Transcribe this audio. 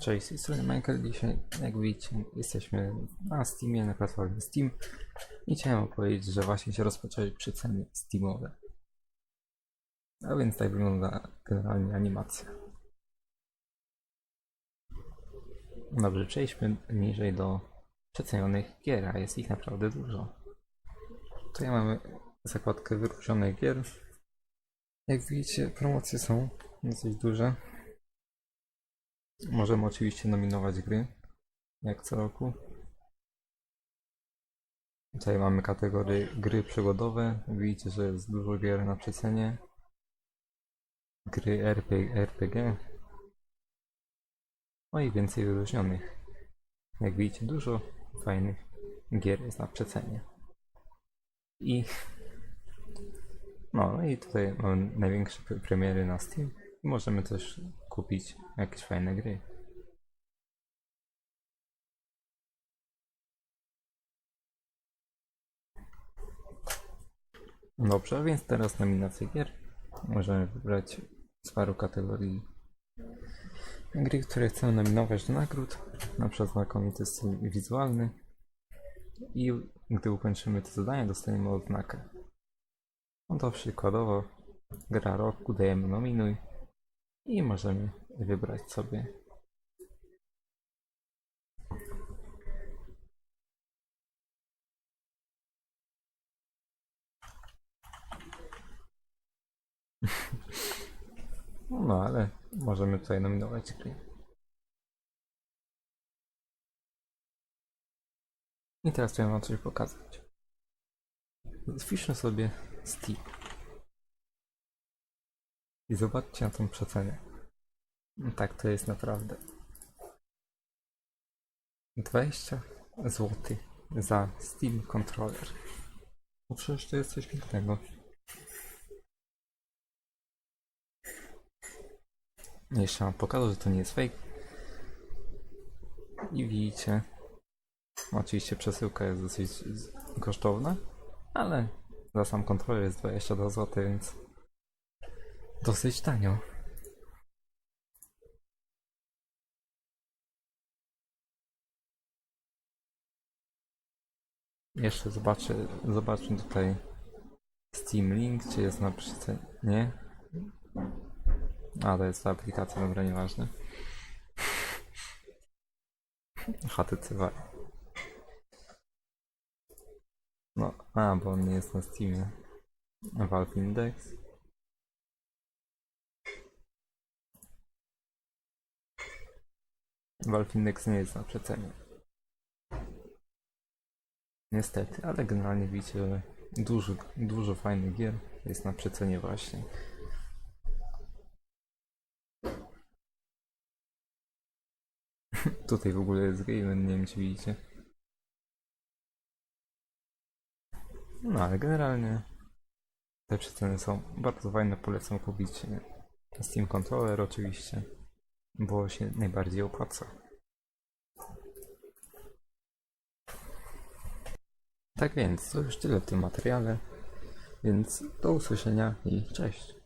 Cześć, z tej strony Michael. Dzisiaj, jak widzicie, jesteśmy na Steamie, na platformie Steam i chciałem opowiedzieć, że właśnie się rozpoczęły przeceny Steamowe. A więc tak wygląda generalnie animacja. Dobrze, przejdźmy niżej do przecenionych gier, a jest ich naprawdę dużo. Tutaj mamy zakładkę wyróżnionych gier. Jak widzicie, promocje są dosyć duże. Możemy oczywiście nominować gry, jak co roku. Tutaj mamy kategorię gry przygodowe. Widzicie, że jest dużo gier na przecenie. Gry RP, RPG. No i więcej wyróżnionych. Jak widzicie, dużo fajnych gier jest na przecenie. I no i tutaj mamy największe pre- premiery na Steam. Możemy też kupić jakieś fajne gry. Dobrze, więc teraz nominacje gier. Możemy wybrać z paru kategorii gry, które chcemy nominować do nagród. Na przykład znakomity styl wizualny. I gdy ukończymy to zadanie, dostaniemy odznakę. No to przykładowo gra roku dajemy nominuj i możemy wybrać sobie No ale możemy tutaj nominować. I teraz chciałem wam coś pokazać. Wpiszmy sobie Steam. I zobaczcie na tą przecenę. Tak, to jest naprawdę 20 zł za Steam Controller. No przecież to jest coś pięknego. Jeszcze wam pokażę, że to nie jest fake. I widzicie, oczywiście przesyłka jest dosyć kosztowna, ale za sam kontroler jest 22 zł, więc dosyć tanio. Jeszcze zobaczę, zobaczmy tutaj Steam Link, czy jest na przecenie. A, to jest ta aplikacja, dobra, nieważne. HTC Vive. No, a, bo on nie jest na Steamie. Valve Index. Index nie jest na przecenie. Niestety, ale generalnie widzicie, dużo, dużo fajnych gier jest na przecenie właśnie. Tutaj w ogóle jest Gamen, nie wiem czy widzicie. No ale generalnie te przeceny są bardzo fajne, polecam kupić Steam Controller oczywiście, bo się najbardziej opłaca. Tak więc, to już tyle w tym materiale, więc do usłyszenia i cześć.